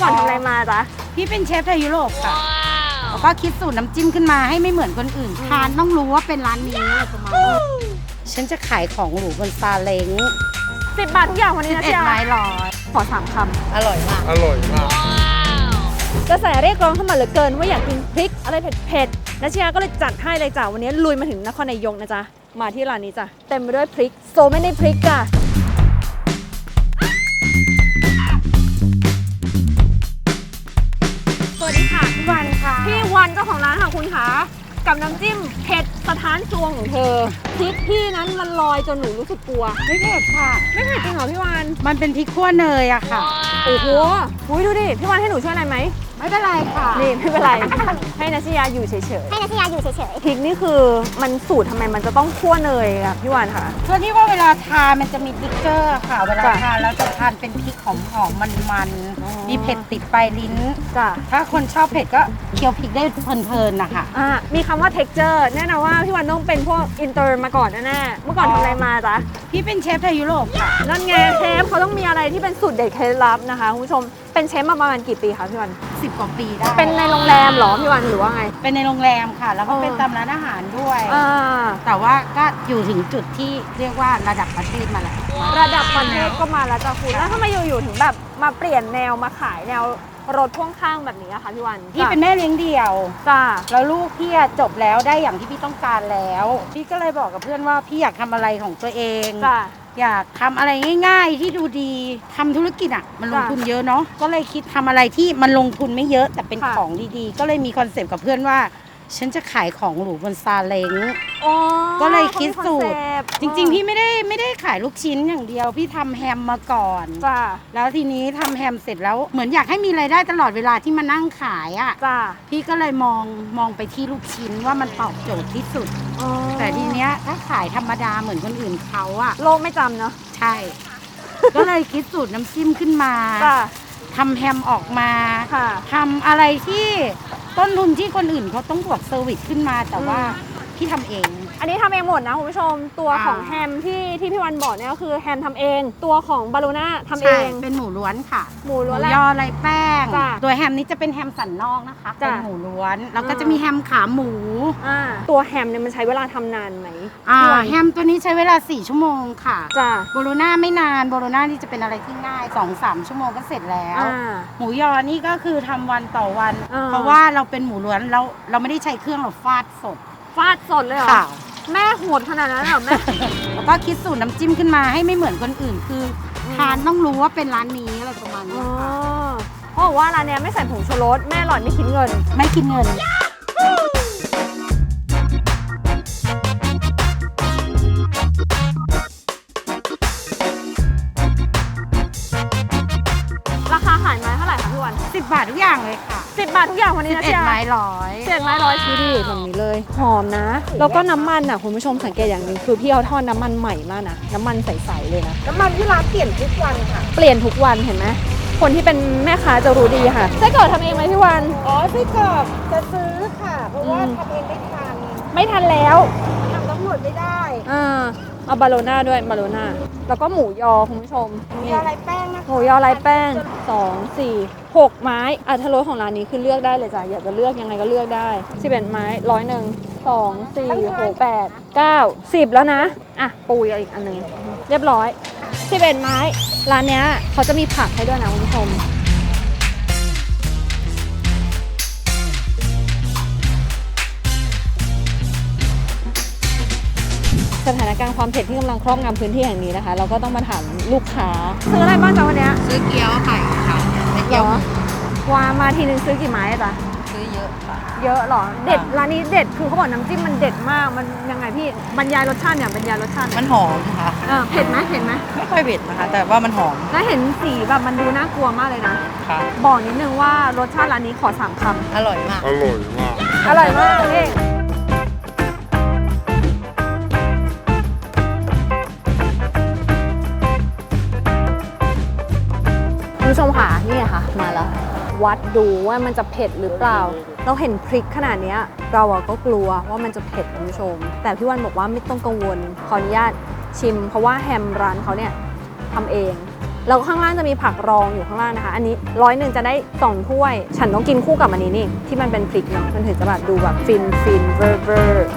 ก่อนทำอะไรมาจ๊ะ พี่เป็นเชฟไทยยุโรปค่ะแล้วก็คิดสูตรน้ำจิ้มขึ้นมาให้ไม่เหมือนคนอื่น ทานต้องรู้ว่าเป็นร้านนี้ประมาณนี้ฉันจะขายของหรูบนซาเล้งสิบบาททุกอย่างวันนี้นะเอ็ดจ๊ะไม้ร้อยขอสามคอร่อยมาก อร่อยมากำกระแสเรียกร้องเข้ามาเหลือเกินว่าอยากกินพริกอะไรเผ็ดๆนัชยาก็เลยจัดให้เลยจ้ะวันนี้ลุยมาถึงนครนายกนะจ๊ะ มาที่ร้านนี้จ้ะ เต็มไปด้วยพริก โซไม่ได้พริกจ้ะ เจ้าของร้านค่ะคุณคะกับน้ำจิ้มเผ็ดสถานซวงของเธอพริกพี่นั้นมันลอยจนหนูรู้สึกกลัว ไม่เผ็ดค่ะ ไม่เผ็ดจริงเหรอพี่วันมันเป็นพริกขั่วเนยอะค่ะโอ้โหอุ๊ยดูดิพี่วันให้หนูช่วยอะไรไหมไม่เป็นไรค่ะนี่ไม่เป็นไรให้นัชยาอยู่เฉยให้นัชยาอยู่เฉยๆพริกนี่คือมันสูตรทำไมมันจะต้องคั่วเนยอะพี่วันค่ะ เพื่อที่ว่าเวลาทานมันจะมีติ๊กเกอร์ค่ะ เวลาจ้ะ ทานแล้วจะทานเป็นพริกหอมๆมันอ๋อๆมีเผ็ดติดปลายลิ้น จ้ะถ้าคนชอบเผ็ดก็เคี้ยวพริกได้เพลินๆนะคะอะมีคำว่า texture แน่นอนว่าพี่วันต้องเป็นพวกอินเตอร์มาก่อนแน่ๆเมื่อก่อนทำอะไรมาจ๊ะ พี่เป็นเชฟไทยยุโรปค่ะ นั่นไงเชฟเขาต้องมีอะไรที่เป็นสูตรเด็ดเคล็ดลับนะคะคุณผู้ชมเป็นเชฟมาประมาณกี่ปีคะพี่วัน10กว่าปีได้ เป็นในโรงแรมเหรอพี่วันหรือว่าไง เป็นในโรงแรมค่ะ แล้วก็อ๋อเป็นตามร้านอาหารด้วย อ่าแต่ว่าก็อยู่ถึงจุดที่เรียกว่าระดับประเทศมาแล้ว ระดับประเทศก็มาแล้วจ้ะคุณแล้วทำไมอยู่ๆถึงแบบมาเปลี่ยนแนวมาขายแนว รถพ่วงข้างแบบนี้อะคะพี่วันพี่เป็นแม่เลี้ยงเดี่ยว จ้า แล้วลูกพี่อะจบแล้วได้อย่างที่พี่ต้องการแล้ว พี่ก็เลยบอกกับเพื่อนว่าพี่อยากทำอะไรของตัวเอง จ้า อยากทำอะไรง่าย ๆ ที่ดูดีทำธุรกิจอะ มันลงจ้ะทุนเยอะเนาะก็เลยคิดทำอะไรที่มันลงทุนไม่เยอะแต่เป็นค่ะ ของดีๆ ก็เลยมีคอนเซปต์กับเพื่อนว่า ฉันจะขายของหรูบนซาเล้ง อ๋อก็เลยคิดสูตรเขามีคอนเซปจริงๆ พี่ไม่ได้ไม่ได้ขายลูกชิ้นอย่างเดียว พี่ทำแฮมมาก่อน จ้าแล้วทีนี้ทำแฮมเสร็จแล้วเหมือนอยากให้มีรายได้ตลอดเวลาที่มานั่งขายอะ จ้าพี่ก็เลยมองมองไปที่ลูกชิ้นว่ามันตอบโจทย์ที่สุด อ๋อแต่ทีเนี้ยถ้าขายธรรมดาเหมือนคนอื่นเขาอะ โลกไม่จำเนาะใช่ ก็เลยคิดสูตรน้ำจิ้มขึ้นมาจ้าทำแฮมออกมา ค่ะ ทำอะไรที่ ต้นทุนที่คนอื่นเขาต้องบวกเซอร์วิสขึ้นมาแต่ว่า อืพี่ ทำเอง อันนี้ทำเองหมดนะคุณผู้ชม ตัวของอ่า แฮมที่ที่พี่วันบอกเนี่ยก็คือแฮมทำเอง ตัวของบาลูน่าทำเอใช่ง เป็นหมูล้วนค่ะ หมูหล้มูวนแหละยอไรแป้ง จ้ะตัวแฮมนี้จะเป็นแฮมสันนอกนะคะ จ้ะเป็นหมูล้วน แล้วก็อ่า จะมีแฮมขาหมูอ่าตัวแฮมเนี่ยมันใช้เวลาทำนานไหมอ่าพี่วันแฮมตัวนี้ใช้เวลา 4 ชั่วโมงค่ะ จ้าโบโลน่าไม่นาน โบโลน่านี่จะเป็นอะไรที่ง่าย2-3 ชั่วโมงก็เสร็จแล้ว อ่า หมูยอนี่ก็คือทำวันต่อวัน อ่า เพราะว่าเราเป็นหมูล้วนเราเราไม่ได้ใช้เครื่องเราฟาดสด ฟาดสดเลยเหรอ ค่ะแม่โหดขนาดนั้นเหรอแม่ แล้วก็คิดสูตรน้ำจิ้มขึ้นมาให้ไม่เหมือนคนอื่น คืออม ทานต้องรู้ว่าเป็นร้านนี้อะไรประมาณอ๋นี้อค่ะเพราะบอกว่าร้านเนี้ยไม่ใส่ผงชูรสแม่หล่อนไม่คิดเงิน ไม่คิดเงิน ขายไม้เท่าไหร่คะพี่วัน10บาททุกอย่างเลยค่ะ10บาททุกอย่างวันนี้นะ11จ๊ะไม้ร้อยเสียงไม้ร้อยชีดีแบบนี้เลย หอมนะ แล้วก็น้ำมันอะคุณผู้ชมสังเกตอย่างหนึ่งคือพี่เขาทอดน้ำมันใหม่มากนะ น้ำมันใสๆเลยนะ น้ำมันที่ร้านเปลี่ยนทุกวันค่ะ เปลี่ยนทุกวันเห็นไหมคนที่เป็นแม่ค้าจะรู้ดีค่ะไส้กรอกทำเองไหมพี่วัน อ๋อไส้กรอกจะซื้อค่ะ เพราะว่าอืม ทำเองไม่ทันไม่ทันแล้วทำตำรวจไม่ได้ อ่าเอาบาโลน่าด้วยบาโลน่า แล้วก็หมูยอคุณผู้ชมมีอะไรแป้งนะคะหมูยอลายแป้ง2 4 6ไม้อัตรสของร้านนี้คือเลือกได้เลยจ้ะอยากจะเลือกยังไงก็เลือกได้11ไม้ร้อยหนึ่งสองสี่หกแปดเก้าสิบแล้วนะ อะ ปูอีกอันหนึ่งเรียบร้อย11ไม้ ร้านเนี้ยเขาจะมีผักให้ด้วยนะคุณผู้ชม สถานการณ์ความเผ็ดที่กำลังครอบงำพื้นที่แห่งนี้นะคะ เราก็ต้องมาถามลูกค้า ซื้ออะไรบ้างจ๊ะวันเนี้ยซื้อเกี๊ยวไข่ค่ะและเหรเกี๊ยวอว่ามาทีนึงซื้อกี่ไม้อะจ๊ะซื้อเยอะค่ะ เยอะเหรอ เด็ดร้านนี้เด็ดคือเขาบอกน้ำจิ้มมันเด็ดมากมันยังไงพี่บรรยายรสชาติเนี่ยบรรยายรสชาติมันหอมค่ะ เออเผ็ดไหมเผ็ดไหมไม่ค่อยเผ็ดนะคะ แต่ว่ามันหอมแล้วเห็นสีแบบมันดูน่ากลัวมากเลยนะ ค่ะ บอกนิดนึงว่ารสชาติร้านนี้ขอสามคอร่อยมาก อร่อยมากำอร่อยมากพี่คุณ ผู้ชมค่ะนี่ค่ะ มาแล้ว วัดดูว่ามันจะเผ็ดหรือเปล่า เราเห็นพริกขนาดนี้เราอะก็กลัวว่ามันจะเผ็ดคุณผู้ชม แต่พี่วันบอกว่าไม่ต้องกังวลขออนุญาตชิม เพราะว่าแฮมร้านเขาเนี่ยทำเองแล้วข้างล่างจะมีผักรองอยู่ข้างล่างนะคะ อันนี้ร้อยหนึ่งจะได้สองถ้วย ฉันต้องกินคู่กับอันนี้นี่ที่มันเป็นพริกเนาะมันถึงจะแบบดูแบบฟินฟินเวอร์เวอร์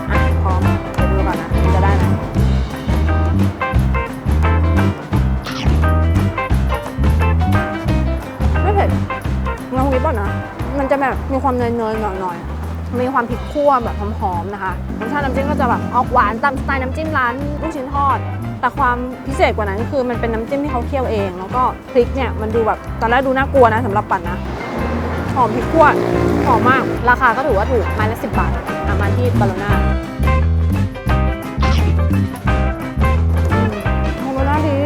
นิดก่อนนะ มันจะแบบมีความเนยๆหน่อยๆมีความพริกคั่วแบบหอมๆนะคะรสชาติน้ำจิ้มก็จะแบบออกหวานตามสไตล์น้ำจิ้มร้านลูกชิ้นทอด แต่ความพิเศษกว่านั้นคือมันเป็นน้ำจิ้มที่เขาเคี่ยวเอง แล้วก็พริกเนี่ยมันดูแบบตอนแรกดูน่ากลัวนะสำหรับปั่นนะหอมพริกคั่วหอมมาก ราคาก็ถือว่าถูกไม้ละสิบบาทอะมาที่บาโลน่าอืมบาโลน่าดี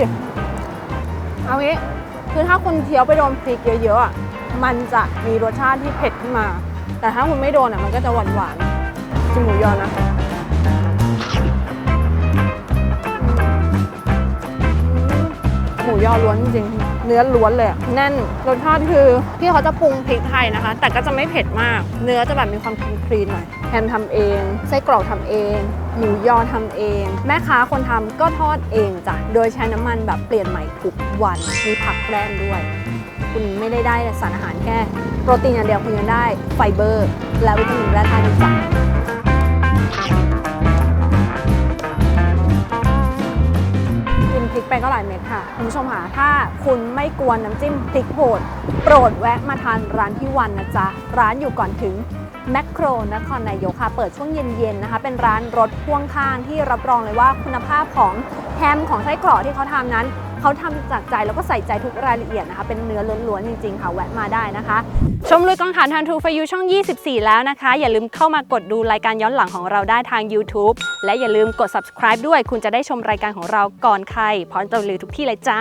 เอางี้คือถ้าคุณเคี้ยวไปโดนพริกเยอะๆอะ มันจะมีรสชาติที่เผ็ดขึ้นมา แต่ถ้าคุณไม่โดนอะมันก็จะหวานๆจิ้มหมูยอนะหมูยอล้วนจริงเนื้อล้วนเลยแน่นรสชาติคือพี่เขาจะปรุงพริกไทยนะคะ แต่ก็จะไม่เผ็ดมาก เนื้อจะแบบมีความคลีนๆหน่อยแฮมทำเองไส้กรอกทำเองหมูยอทำเอง แม่ค้าคนทำก็ทอดเองจ้ะโดยใช้น้ำมันแบบเปลี่ยนใหม่ทุกวันมีผักแกล้มด้วย คุณไม่ได้ได้สารอาหารแค่ โปรตีนอย่างเดียวคุณยังได้ไฟเบอร์ และวิตามินและธาตุจากกินพริกไปก็หลายเม็ดค่ะ คุณผู้ชมค่ะ ถ้าคุณไม่กวนน้ำจิ้มพริกโหดโปรดแวะมาทานร้านพี่วันนะจ๊ะ ร้านอยู่ก่อนถึงแมคโครนครนายกค่ะ เปิดช่วงเย็นๆนะคะ เป็นร้านรถพ่วงข้างที่รับรองเลยว่าคุณภาพของแฮมของไส้กรอกที่เขาทำนั้น เขาทำจากใจแล้วก็ใส่ใจทุกรายละเอียดนะคะ เป็นเนื้อล้วนๆจริงๆค่ะแวะมาได้นะคะ ชมลุยกองถ่านทันทูฟยูช่อง 24 แล้วนะคะ อย่าลืมเข้ามากดดูรายการย้อนหลังของเราได้ทาง YouTube และอย่าลืมกด subscribe ด้วย คุณจะได้ชมรายการของเราก่อนใครพร้อมจะลือทุกที่เลยจ้า